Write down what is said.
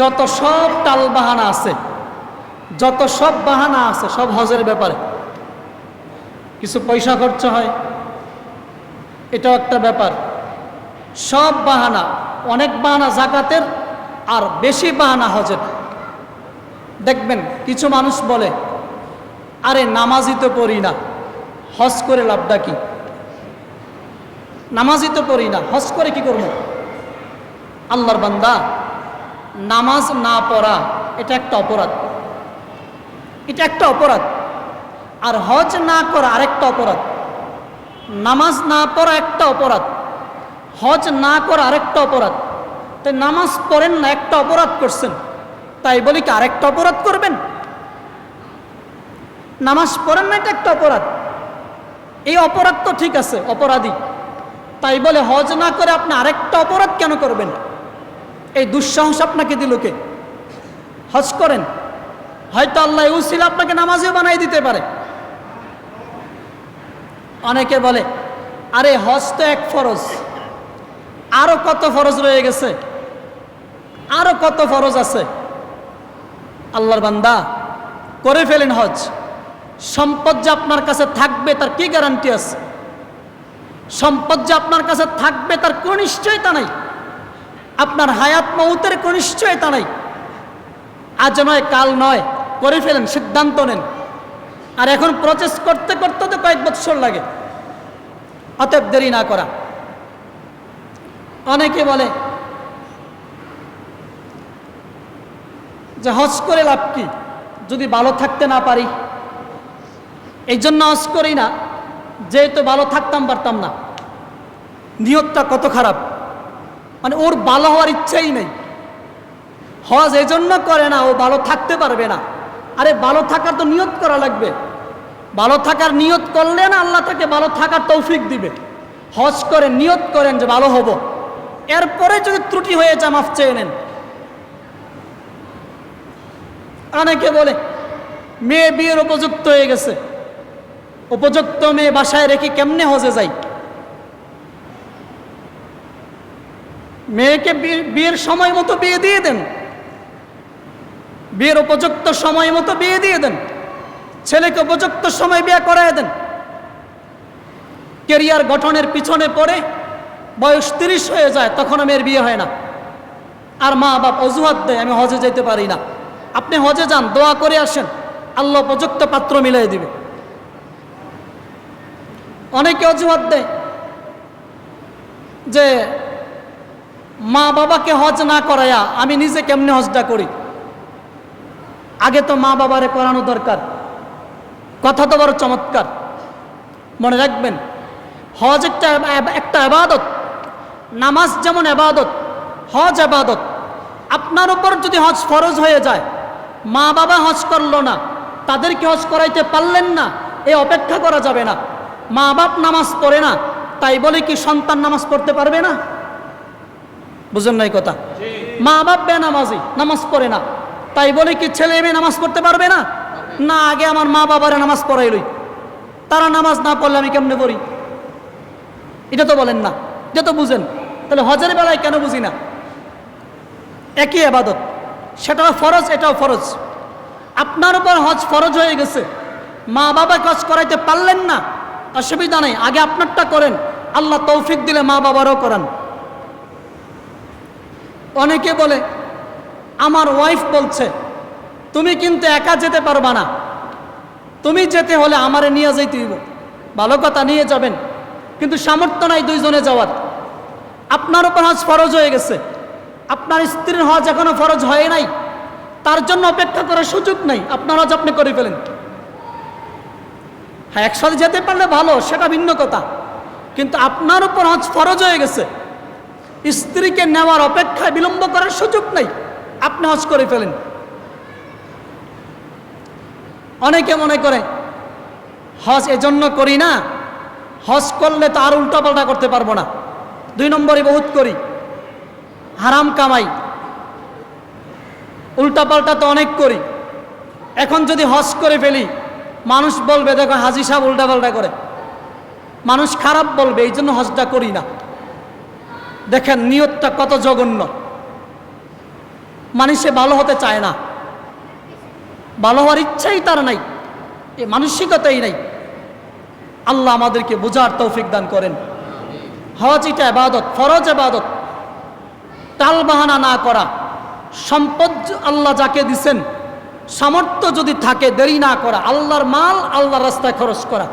যত সব টাল বাহানা আছে, যত সব বাহানা আছে, সব হজের ব্যাপারে। কিছু পয়সা খরচ হয়, এটাও একটা ব্যাপার। সব বাহানা, অনেক বাহানা জাকাতের, আর বেশি বাহানা হজের। দেখবেন, কিছু মানুষ বলে, আরে নামাজই তো পড়ি না, হজ করে লাভটা কি? নামাজই তো পড়ি না, হজ করে কি করব? আল্লাহর বান্দা নামাজ না পড়া, এটা একটা অপরাধ। এটা একটা অপরাধ। আর হজ না করা আরেকটা অপরাধ। নামাজ না পড়া একটা অপরাধ। হজ না করা আরেকটা অপরাধ। তাই নামাজ পড়েন না, একটা অপরাধ করছেন। তাই বলি কি আরেকটা অপরাধ করবেন? নামাজ পড়েন না, এটা একটা অপরাধ। এই অপরাধ তো ঠিক আছে, অপরাধী। তাই বলে হজ না করে আপনি আরেকটা অপরাধ কেন করবেন? এই দুঃসাহস আপনাকে দিল কে? হজ করেন। হয়তো আল্লাহ উসিল আপনাকে নামাজও বানাই দিতে পারে। অনেকে বলে, আরে হজ তো এক ফরজ। আরও কত ফরজ রয়ে গেছে? আরও কত ফরজ আছে? আল্লাহর বান্দা, করে ফেলেন হজ। সম্পদ যে আপনার কাছে থাকবে তার কি গ্যারান্টি আছে? সম্পদ যে আপনার কাছে থাকবে তার কোনো নিশ্চয়তা নাই। আপনার হায়াত মৌতের কোনো নিশ্চয়তা নাই। আজ নয়, কাল নয়, করে ফেলেন, সিদ্ধান্ত নেন। আর এখন প্রচেস করতে করতে তো কয়েক বছর লাগে। অতএব দেরি না করা। অনেকে বলে যে হজ করে লাভ কি? যদি ভালো থাকতে না পারি। এই জন্য হজ করি না। যেহেতু ভালো থাকতাম পারতাম না। নিয়তটা কত খারাপ। মানে ওর ভালো হওয়ার ইচ্ছাই নেই। হজ এজন্য করে না, ও ভালো থাকতে পারবে না। আরে ভালো থাকার তো নিয়ত করা লাগবে। ভালো থাকার নিয়ত করলে না আল্লাহ তাকে ভালো থাকার তৌফিক দিবে। হজ করেন নিয়ত করেন যে ভালো হব। এরপরে যদি ত্রুটি হয়ে যা মাফ চেয়ে নেন। অনেকে বলে, মেয়ে বিয়ের উপযুক্ত হয়ে গেছে। উপযুক্ত মেয়ে বাসায় রেখে কেমনে হজে যাই? মেয়েকে বিয়ে- বিয়ের সময় মতো বিয়ে দিয়ে দেন। বিয়ের উপযুক্ত সময় মতো বিয়ে দিয়ে দেন। ছেলেকে উপযুক্ত সময় বিয়ে করায় দেন। কেরিয়ার গঠনের পিছনে পড়ে বয়স তিরিশ হয়ে যায় তখন মেয়ের বিয়ে হয় না। আর মা বাপ অজুহাত দেয়, আমি হজে যেতে পারি না। আপনি হজে যান, দোয়া করে আসেন, আল্লাহ উপযুক্ত পাত্র মিলাই দিবে। অনেকে অজুহাত দেয় যে মা বাবাকে হজ না করায়া আমি নিজে কেমনে হজটা করি? আগে তো মা বাবারে করানো দরকার। কথা তো বড় চমৎকার। মনে রাখবেন, হজ একটা একটা আবাদত নামাজ যেমন আবাদত হজ আবাদত আপনার উপর যদি হজ ফরজ হয়ে যায়, মা বাবা হজ করল না, তাদেরকে হজ করাইতে পারলেন না, এ অপেক্ষা করা যাবে না। মা বাপ নামাজ পড়ে না, তাই বলে কি সন্তান নামাজ পড়তে পারবে না? বুঝেন নাই কথা? মা বাপ বেনামাজি, নামাজ পড়ে না। তাই বলে কি ছেলে মেয়ে নামাজ পড়তে পারবে না? না, আগে আমার মা বাবারা নামাজ পড়াইলই তারা নামাজ না পড়লে আমি কেমনে পড়ি? এটা তো বলেন না। এটা তো বুঝেন। তাহলে হজের বেলায় কেন বুঝি না? একই আবাদত। সেটাও ফরজ, এটাও ফরজ। আপনার উপর হজ ফরজ হয়ে গেছে। মা বাবা হজ করাইতে পারলেন না। অসুবিধা নেই। আগে আপনারটা করেন। আল্লাহ তৌফিক দিলে মা বাবারও করান। অনেকে বলে, আমার ওয়াইফ বলছে, তুমি কিন্তু একা যেতে পারবা না। তুমি যেতে হলে আমারে নিয়ে যাইতে হইব। ভালো কথা, নিয়ে যাবেন। কিন্তু সামর্থ্য নাই দুইজনে যাওয়ার। আপনার উপর হজ ফরজ হয়ে গেছে। আপনার স্ত্রীর হজ এখনও ফরজ হয় নাই। তার জন্য অপেক্ষা করার সুযোগ নাই। আপনার হজ আপনি করে ফেলেন। হ্যাঁ একসাথে যেতে পারলে ভালো, সেটা ভিন্ন কথা। কিন্তু আপনার উপর হজ ফরজ হয়ে গেছে। স্ত্রীকে নেওয়ার অপেক্ষায় বিলম্ব করার সুযোগ নাই। আপনি হজ করে ফেলেন। অনেকে মনে করে, হজ এজন্য করি না, হজ করলে তো আর উল্টাপাল্টা করতে পারব না। দুই নম্বরে বহুত করি, হারাম কামাই। উল্টাপাল্টা তো অনেক করি। এখন যদি হজ করে ফেলি, মানুষ বলবে, দেখো হাজি সাহেব উল্টাপাল্টা করে। মানুষ খারাপ বলবে এই জন্য হজটা করি না। দেখেন নিয়তটা কত জঘন্য। মানুষে ভালো হতে চায় না। ভালো হওয়ার ইচ্ছাই তার নাই, এ মানসিকতাই নাই। আল্লাহ আমাদেরকে বোঝার তৌফিক দান করেন। হজ এটা আবাদত ফরজ আবাদত টাল বাহানা না করা। সম্পদ আল্লাহ যাকে দিছেন, সামর্থ্য যদি থাকে দেরি না করা। আল্লাহর মাল, আল্লাহর রাস্তায় খরচ করা।